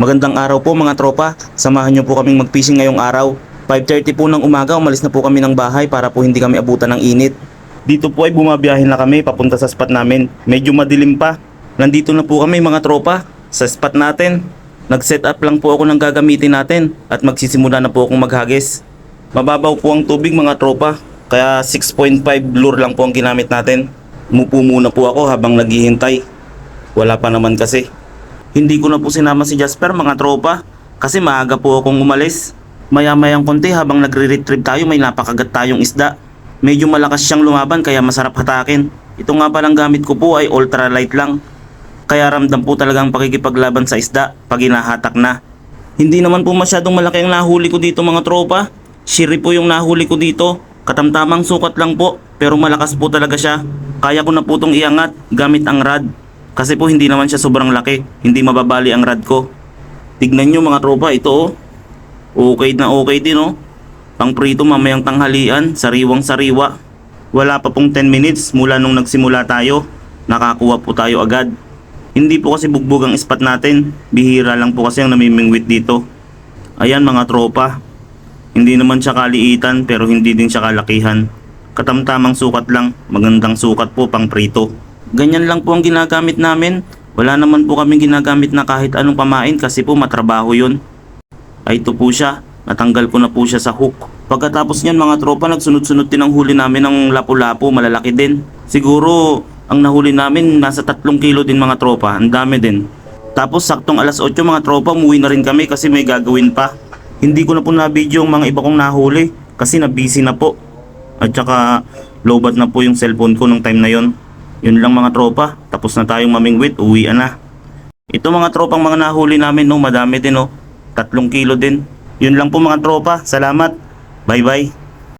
Magandang araw po mga tropa. Samahan niyo po kaming mag-fishing ngayong araw. 5.30 po ng umaga, umalis na po kami ng bahay para po hindi kami abutan ng init. Dito po ay bumabiyahin na kami papunta sa spot namin. Medyo madilim pa. Nandito na po kami mga tropa sa spot natin. Nag-set up lang po ako ng gagamitin natin at magsisimula na po akong maghagis. Mababaw po ang tubig mga tropa, kaya 6.5 lure lang po ang ginamit natin. Umupo muna po ako habang naghihintay. Wala pa naman kasi. Hindi ko na po sinama si Jasper mga tropa kasi maaga po akong umalis. Maya-mayang konti habang nagre-retrieve tayo may napakagat tayong isda. Medyo malakas siyang lumaban kaya masarap hatakin. Ito nga palang gamit ko po ay ultralight lang. Kaya ramdam po talagang pakikipaglaban sa isda pag hinahatak na. Hindi naman po masyadong malaki ang nahuli ko dito mga tropa. Shiri po yung nahuli ko dito. Katamtamang sukat lang po pero malakas po talaga siya. Kaya ko na po itong iangat gamit ang rad. Kasi po hindi naman siya sobrang laki. Hindi mababali ang rad ko. Tignan nyo mga tropa ito oh. Okay na okay din oh. Pang prito mamayang tanghalian, sariwang sariwa. Wala pa pong 10 minutes mula nung nagsimula tayo. Nakakuha po tayo agad. Hindi po kasi bugbog ang spot natin. Bihira lang po kasi ang namimingwit dito. Ayan mga tropa. Hindi naman siya kaliitan pero hindi din siya kalakihan. Katamtamang sukat lang. Magandang sukat po pang prito. Ganyan lang po ang ginagamit namin. Wala naman po kami ginagamit na kahit anong pamain kasi po matrabaho yun. Ay ito po siya. Natanggal ko na po siya sa hook. Pagkatapos niyan mga tropa nagsunod-sunod din ang huli namin ng lapu-lapu malalaki din. Siguro ang nahuli namin nasa 3 kilo din mga tropa. Ang dami din. Tapos saktong alas 8 mga tropa umuwi na rin kami kasi may gagawin pa. Hindi ko na po na-video ang mga iba kong nahuli kasi na-busy na po. At saka lowbat na po yung cellphone ko nung time na yon. Yun lang mga tropa. Tapos na tayong mamingwit. Uwi na. Ito mga tropang mga nahuli namin no. Madami din no. Tatlong kilo din. Yun lang po mga tropa. Salamat. Bye bye.